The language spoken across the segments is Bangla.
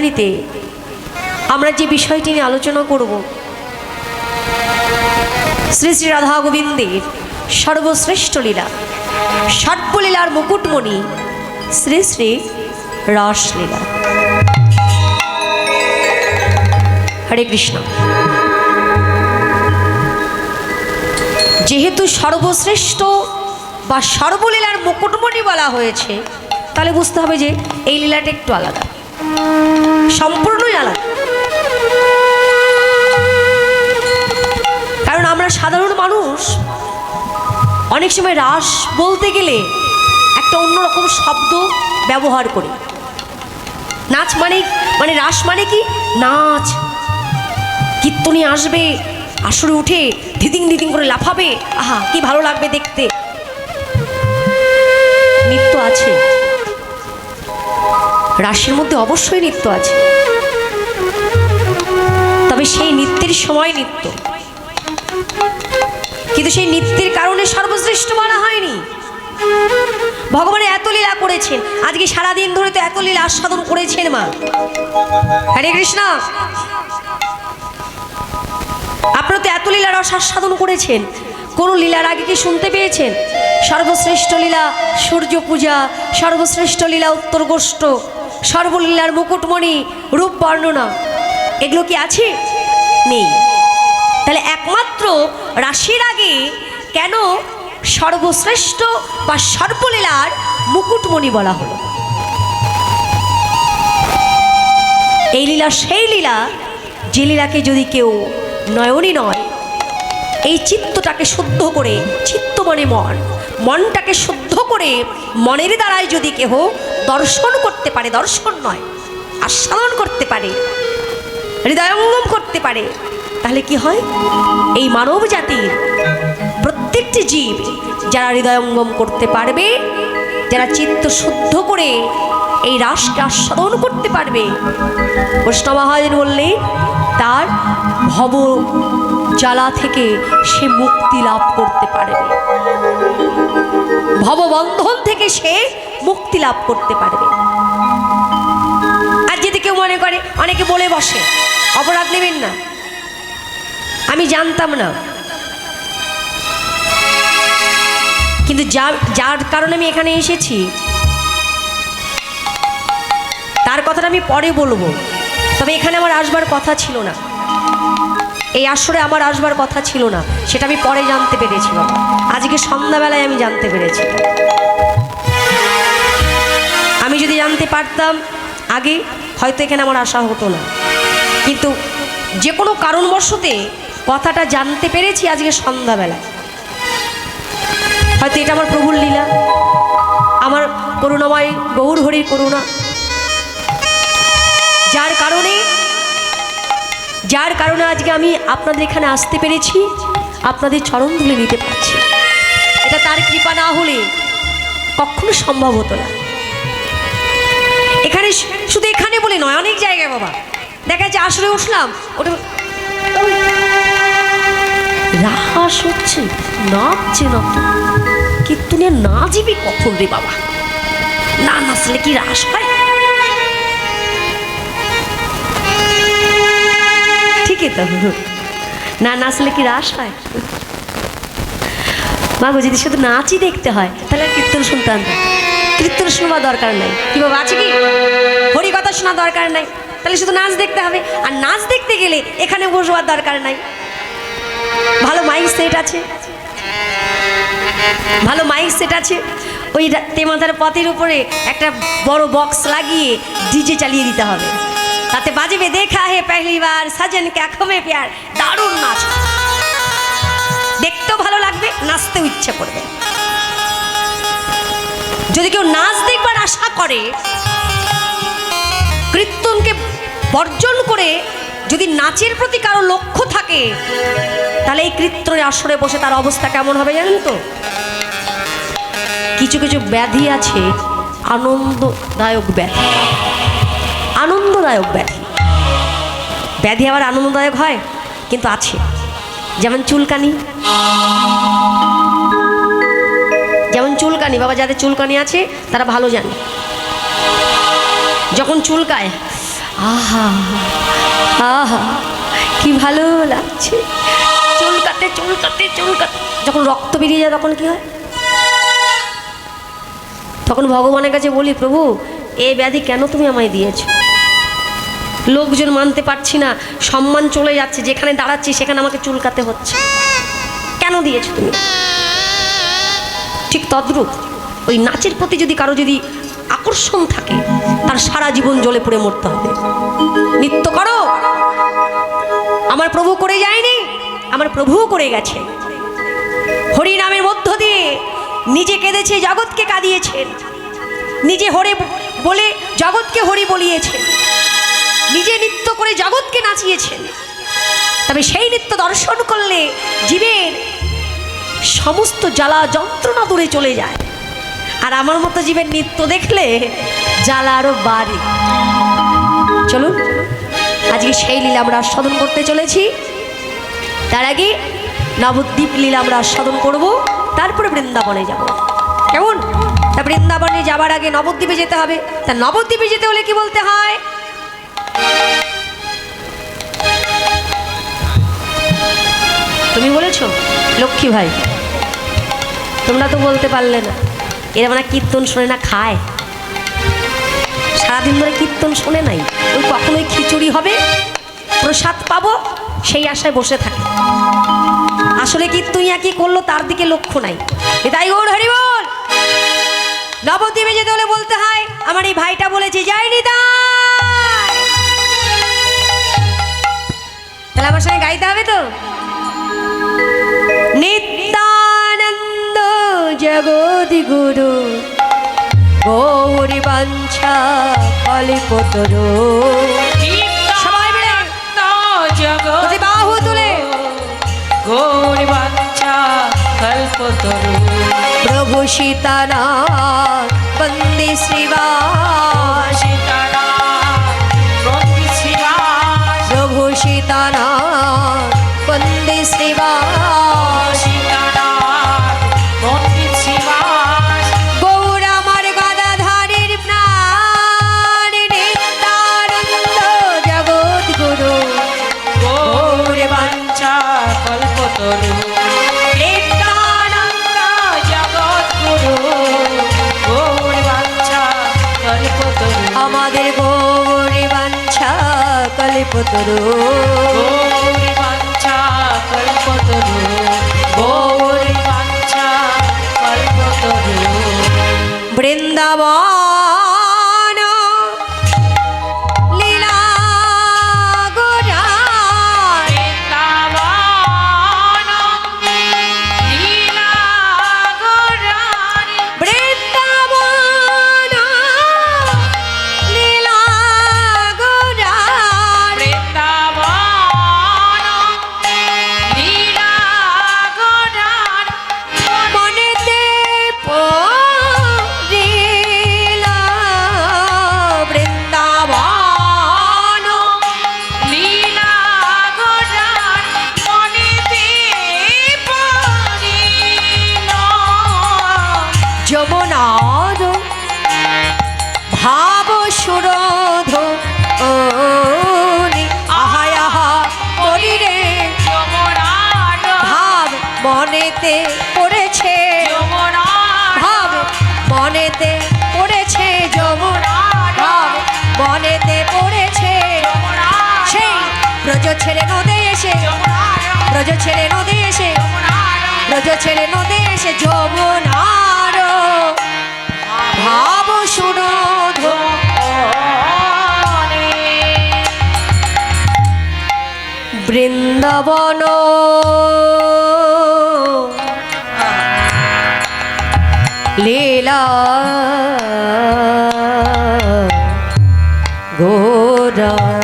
রজনীতে আমরা যে বিষয়টি নিয়ে আলোচনা করব, শ্রী শ্রী রাধা গোবিন্দের সর্বশ্রেষ্ঠ লীলা সর্বলীলার মুকুটমণি শ্রী শ্রী রসলীলা। হরে কৃষ্ণ। যেহেতু সর্বশ্রেষ্ঠ বা সর্বলীলার মুকুটমণি বলা হয়েছে, তাহলে বুঝতে হবে যে এই লীলাটা একটু আলাদা। সম্পূর্ণই আলাদা। কারণ আমরা সাধারণ মানুষ, অনেক সময় রাস বলতে গেলে একটা অন্যরকম শব্দ ব্যবহার করি। নাচ মানে মানে রাস মানে কি? নাচ। কীর্তনী আসবে, আসরে উঠে ধিদিং ধিদিং করে লাফাবে। আহা, কি ভালো লাগবে দেখতে। নৃত্য আছে। রাশির মধ্যে অবশ্যই নৃত্য আছে। তবে সেই নৃত্যের সময় নৃত্য। কিন্তু সেই নৃত্যের কারণে সর্বশ্রেষ্ঠ মানা হয়নি। ভগবান এত লীলা করেছেন। আজকে সারাদিন ধরে তো এত লীলা আস্বাদন করেছেন মা। হরে কৃষ্ণ। আপনারা তো এত লীলা রস আস্বাদন করেছেন। কোন লীলার আগে কি শুনতে পেয়েছেন? সর্বশ্রেষ্ঠ লীলা সূর্য পূজা সর্বশ্রেষ্ঠ লীলা উত্তর গোষ্ঠ সর্বলীলার মুকুটমণি রূপ বর্ণনা। এগুলো কি আছে? নেই। তাহলে একমাত্র রাশির আগে কেন সর্বশ্রেষ্ঠ বা সর্বলীলার মুকুটমণি বলা হলো? এই লীলা সেই লীলা যে লীলাকে যদি কেউ নয়নই নয়, এই চিত্তটাকে শুদ্ধ করে, চিত্ত মানে মন, মনটাকে শুদ্ধ করে মনের দ্বারাই যদি কেহ দর্শন করতে পারে, দর্শন নয়, আস্বাদন করতে পারে, হৃদয়ঙ্গম করতে পারে, তাহলে কি হয়? এই মানব জাতির প্রত্যেকটি জীব যারা হৃদয়ঙ্গম করতে পারবে, যারা চিত্ত শুদ্ধ করে এই রাসকে আস্বাদন করতে পারবে বৈষ্ণব মহাজন বললে, তার ভব জ্বালা থেকে সে মুক্তি লাভ করতে পারবে। ভববন্ধন থেকে সে মুক্তি লাভ করতে পারবে। আর যদি কেউ মনে করে, অনেকে বলে বসে, অপরাধ নেবেন না। আমি জানতাম না। কিন্তু যা যার কারণে আমি এখানে এসেছি, তার কথাটা আমি পরে বলব। তবে এখানে আমার আসবার কথা ছিল না। এই আসরে আমার আসবার কথা ছিল না, সেটা আমি পরে জানতে পেরেছিলাম। আজকে সন্ধ্যাবেলায় আমি জানতে পেরেছি। আমি যদি জানতে পারতাম, আগে হয়তো এখানে আমার আসা হতো না। কিন্তু যে কোনো কারণবশতে কথাটা জানতে পেরেছি আজকে সন্ধ্যাবেলায়। হয়তো এটা আমার প্রভুর লীলা। আমার করুণাময় গৌর হরির করুণা। যার কারণে যার কারণে আজকে আমি আপনাদের এখানে আসতে পেরেছি, আপনাদের চরণ ধুলে নিতে পারছি। এটা তার কৃপা না হলে কখনো সম্ভব হতো না। এখানে শুধু এখানে বলে নয়, অনেক জায়গায় বাবা। দেখা যাচ্ছে আসলে উঠলাম, ওটা হচ্ছে নাচছে না তো কীর্তনিয়া নাচবি কখন রে বাবা? না নাচলে কি রাস হয়? ঠিকই তো? না নাচলে কি রাস হয়? মাগো যদি শুধু নাচই দেখতে হয়, তাহলে আর কীর্তন শুনতে আনতে কীর্তন শোনাবার দরকার নাই। কি বাবা, আছে কি? হরি কথা শোনা দরকার নাই। তাহলে শুধু নাচ দেখতে হবে। আর নাচ দেখতে গেলে এখানে বসবার দরকার নাই। ভালো মাইক সেট আছে। ভালো মাইক সেট আছে। ওই তেমাথার পথের উপরে একটা বড় বক্স লাগিয়ে ডিজে চালিয়ে দিতে হবে। তাতে বাজবে দেখা হে পহলি বার, সাজন কে আঁখো মে প্যার, দারুণ নাচ। দেখতেও ভালো লাগবে, নাচতেও ইচ্ছে করবে। যদি কেউ নাচ দেখবার আশা করে, কীর্তনকে বর্জন করে যদি নাচের প্রতি কারও লক্ষ্য থাকে, তাহলে এই কীর্তনের আসরে বসে তার অবস্থা কেমন হবে জানেন তো? কিছু কিছু ব্যাধি আছে, আনন্দদায়ক ব্যাধি। আনন্দদায়ক ব্যাধি। ব্যাধি আবার আনন্দদায়ক হয়, কিন্তু আছে। যেমন চুলকানি। যেমন চুলকানি, বাবা যাদের চুলকানি আছে, তারা ভালো জানে। যখন চুলকায়, আহা আহা, কি ভালো লাগছে। চুল কাটে চুল কাটে চুল কাটে যখন রক্ত বেরিয়ে যায়, তখন কি হয়? তখন ভগবানের কাছে বলি, প্রভু, এ ব্যাধি কেন তুমি আমায় দিয়েছ? লোকজন মানতে পারছি না, সম্মান চলে যাচ্ছে, যেখানে দাঁড়াচ্ছি সেখানে আমাকে চুলকাতে হচ্ছে। কেন দিয়েছ তুমি? ঠিক তদ্রূপ, ওই নাচের প্রতি যদি কারও যদি আকর্ষণ থাকে, তার সারা জীবন জ্বলে পড়ে মরতে হবে। নৃত্য করো। আমার প্রভু করে যায়নি, আমার প্রভুও করে গেছে। হরি নামের মধ্য দিয়ে নিজে কেঁদেছে, জগৎকে কাঁদিয়েছেন নিজে হরে বলে জগৎকে হরি বলিয়েছেন করে জগৎকে নাচিয়েছেন। তবে সেই নৃত্য দর্শন করলে জীবের সমস্ত জ্বালা যন্ত্রণা দূরে চলে যায়। আর আমার মতো জীবের নৃত্য দেখলে জ্বালা আরও বাড়ে। চলুন, আজকে সেই লীলা আমরা আস্বাদন করতে চলেছি। তার আগে নবদ্বীপ লীলা আমরা আস্বাদন করব, তারপরে বৃন্দাবনে যাব। কেমন? তা বৃন্দাবনে যাবার আগে নবদ্বীপে যেতে হবে। তা নবদ্বীপে যেতে হলে কি বলতে হয়? তুমি বলেছ? লক্ষ্মী ভাই, তোমরা তো বলতে পারলে না। এরা মানে কীর্তন শোনে না, খায়। সারাদিন ধরে কীর্তন শোনে নাই। ওই কখনোই খিচুড়ি হবে, প্রসাদ পাবো, সেই আশায় বসে থাকে। আসলে কীর্তন কি করল, তার দিকে লক্ষ্য নাই। তাই ওর হরি বল। নবদ্বীপে যেতে হলে বলতে হয়, আমার এই ভাইটা বলেছে যায়নি তাই তাহলে আমার সঙ্গে গাইতে হবে তো? নিত্যানন্দ জগদি গুরু গৌরী বাঞ্ছা কলিপতর বাহু তুলে। গৌরী বাঞ্ছা কল্পতরু। প্রভু সীতানাথ বন্দে শ্রীবাস। সীতারা কল্পতরু ছেড়ে নদে এসে, ব্রজ ছেড়ে নদে এসে, ব্রজ ছেড়ে নদে এসে, যমুনার। ভাব সুরধ বৃন্দাবন। লীলা। গোরা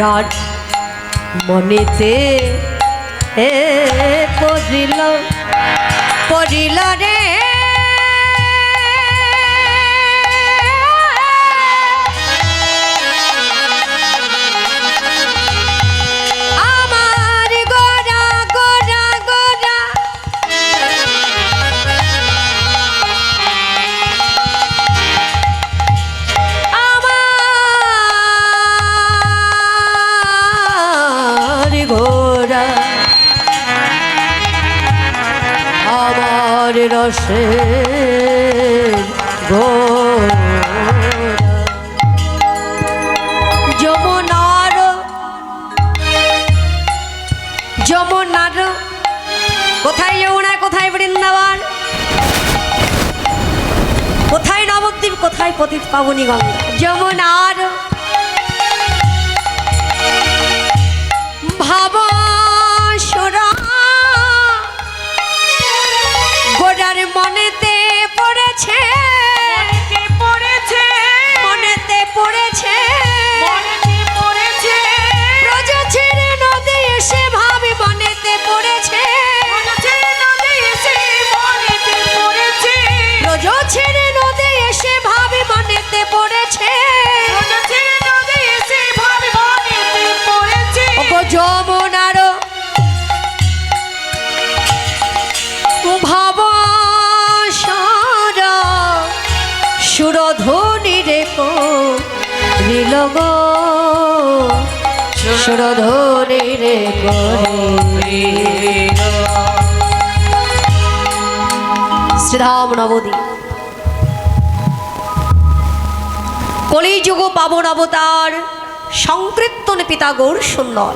গোরার মনেতে এ পড়িল পড়িল রে রসে ঘোড়া যমুনার যমুনার, কোথায় যমুনা, কোথায় বৃন্দাবন? কোথায় নবদ্বীপ, কোথায় পতিত পাবনী গঙ্গা? যমুনার 钱。রিলগ সুরধ্বনি রে শ্রীধাম নবদী কলিযুগ পাবন অবতার সংকীর্তন পিতা গৌর সুন্দর।